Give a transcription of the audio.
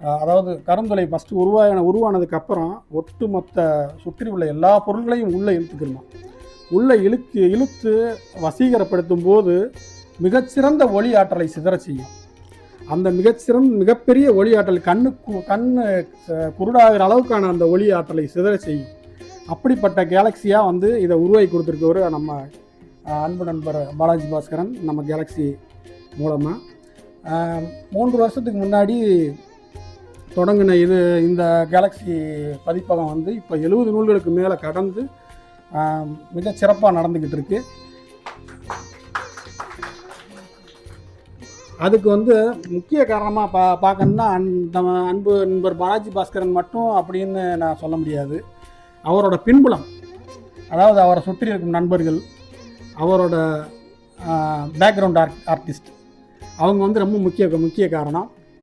அதாவது கருந்துளை ஃபஸ்ட்டு உருவான உருவானதுக்கு அப்புறம் ஒட்டுமொத்த சுற்றி உள்ள எல்லா பொருள்களையும் உள்ளே இழுத்துக்கணுமா உள்ளே இழுத்து இழுத்து வசீகரப்படுத்தும் போது மிகச்சிறந்த ஒளி ஆற்றலை சிதற செய்யும். அந்த மிகச்சிறந்த மிகப்பெரிய ஒளி ஆற்றல் கண்ணுக்கு கண்ணு குருடாகிற அளவுக்கான அந்த ஒளி ஆற்றலை சிதற செய்யும். அப்படிப்பட்ட கேலக்ஸியாக வந்து இதை உருவாக்கி கொடுத்துருக்கவர் நம்ம அன்பு நண்பர் பாலாஜி பாஸ்கரன் நம்ம கேலக்ஸி மூலமாக மூன்று வருஷத்துக்கு முன்னாடி தொடங்கின இது இந்த கேலக்ஸி பதிப்பகம் வந்து இப்போ எழுபது நூல்களுக்கு மேலே கடந்து மிக சிறப்பாக நடந்துக்கிட்டு இருக்கு. அதுக்கு வந்து முக்கிய காரணமாக பா பார்க்கணுன்னா அந்த அன்பு நண்பர் பாலாஜி பாஸ்கரன் மட்டும் அப்படின்னு நான் சொல்ல முடியாது. அவரோட பின்புலம் அதாவது அவரை சுற்றி இருக்கும் நண்பர்கள் அவரோட பேக்ரவுண்ட் ஆர்ட் ஆர்டிஸ்ட் அவங்க வந்து ரொம்ப முக்கிய முக்கிய காரணம்.